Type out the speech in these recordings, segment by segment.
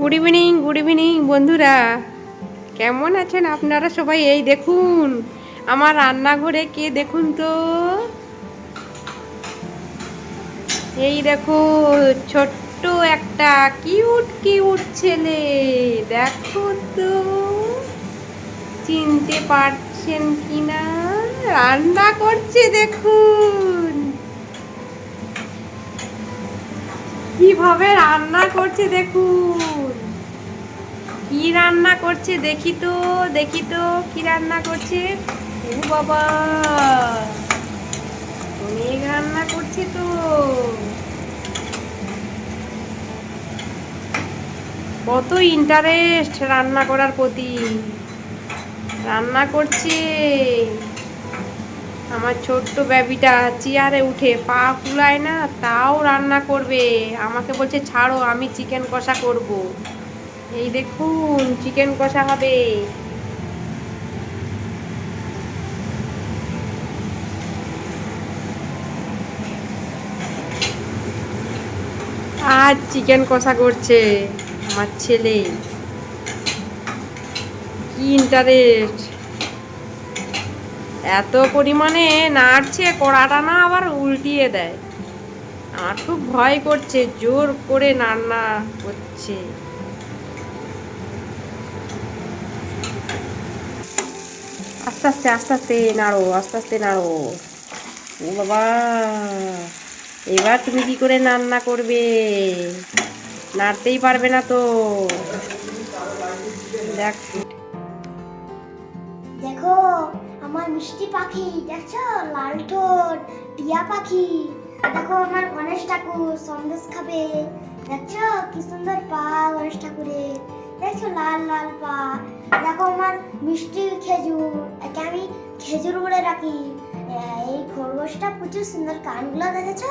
Good evening good evening বন্ধুরা। কেমন আছেন আপনারা সবাই? এই দেখুন, আমার রান্নাঘরে কে দেখুন তো? এই দেখো, ছোট্ট একটা কিউট কিউট ছেলে। দেখো তো, চিনতে পারছেন কিনা? রান্না করছে, দেখুন। কীভাবে রান্না করছে, দেখুন। কি রান্না করছে দেখি তো দেখি তো কি রান্না করছে। ও বাবা অনেক রান্না করছে তো। কত ইন্টারেস্ট রান্না করার প্রতি। রান্না করছে। আমার ছোট্ট বেবিটা চেয়ারে উঠে পা ফুলায় না, তাও রান্না করবে। আমাকে বলছে, ছাড়ো, আমি চিকেন কষা করব। এই দেখুন চিকেন কষা হবে। আজ চিকেন কষা করছে আমার ছেলে। কি ইন্টারেস্ট এত পরিমাণে নাড়ছে, কড়াটা না আবার উল্টিয়ে দেয়। আমার খুব ভয় করছে, জোর করে রান্না করছে। আস্তে আস্তে আস্তে আস্তে নাড়ো, আস্তে আস্তে নাড়ো। ও বাবা, এবার তুমি কি করে রান্না করবে? নাড়তেই পারবে না তো। দেখ। দেখো, আমার মিষ্টি পাখি, দেখছ? লাল ঠোঁট, টিয়া পাখি। দেখো, আমার গণেশ ঠাকুর সন্দেশ খাবে। দেখছ? কি সুন্দর পা গণেশ ঠাকুরের। দেখছ? লাল লাল পা। দেখো, আমার মিষ্টি খেজুর একে আমি খেজুর বলে রাখি এই খরগোশটা প্রচুর সুন্দর কানগুলো দেখেছ?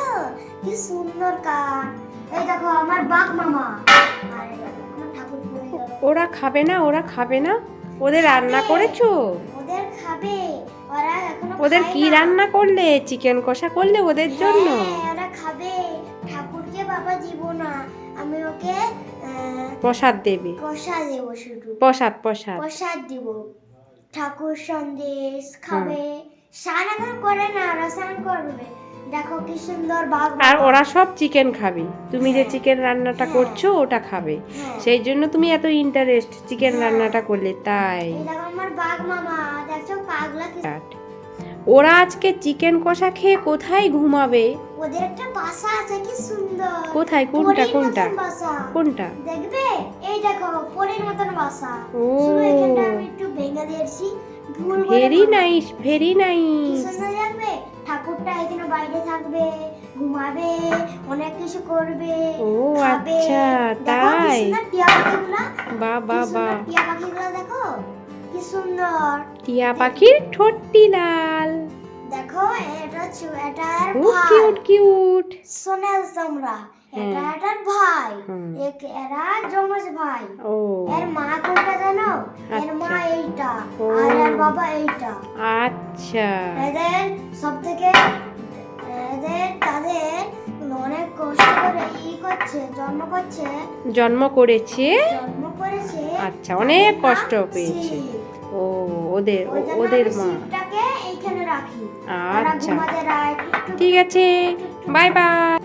কি সুন্দর কান। এই দেখো আমার বাঘ মামা। আর আমার ঠাকুর ওরা খাবে না ওরা খাবে না। ওদের রান্না করেছ? ওদের খাবে। ওরা এখনও ওদের কি রান্না করলে? চিকেন কষা করলে ওদের জন্য? হ্যাঁ, ওরা খাবে। ঠাকুরকে বাবা দিব না। আমি ওকে প্রসাদ দেবে। কষা দেব শুধু। প্রসাদ প্রসাদ। প্রসাদ দিব। ঠাকুর সন্দেশ খাবে স্নান এখন করে না ওরা স্নান করবে। দেখো কি সুন্দর বাঘ আর ওরা সব চিকেন খাবে। তুমি যে হ্যাঁ। চিকেন রান্নাটা হ্যাঁ। করছ ওটা খাবে। হ্যাঁ। সেই জন্য তুমি এত ইন্টারেস্ট চিকেন হ্যাঁ। রান্নাটা করলে তাই। দেখো আমার বাঘ মামা দেখছ পাগলা ওরা আজকে চিকেন কষা খেয়ে কোথায় ঘুমাবে? ওদের একটা বাসা আছে কি সুন্দর। কোথায়? কোনটা কোনটা? কোনটা? দেখবে? এই দেখো পরীর মতন বাসা। ও। শুধু এখানটা আমি একটু ভেরি নাইস ভেরি নাইস। সুন্দর ঠাকুরটা এখানে বাইরে থাকবে ঘুমাবে অনেক কিছু করবে ও আচ্ছা তাই? বা বা বা। টিয়া পাখিগুলা দেখো। কি সুন্দর। টিয়া পাখির ঠোঁটটি লাল। দেখো এটা এটার ভাই। কিউট কিউট সোনাল তোমরা এটা। এটার ভাই। এক এরা যমজ ভাই। ও। এর মা কোনটা জানো? এর মা আচ্ছা। এইটা। আর এর বাবা এইটা। আচ্ছা। এদের সব থেকে এদের তাদের অনেক কষ্ট করে ই করছে জন্ম করছে। জন্ম করেছে? জন্ম করেছে। আচ্ছা অনেক কষ্ট পেয়েছে। ও ওদের ওদের মা। আচ্ছা। ঠিক আছে। Bye bye.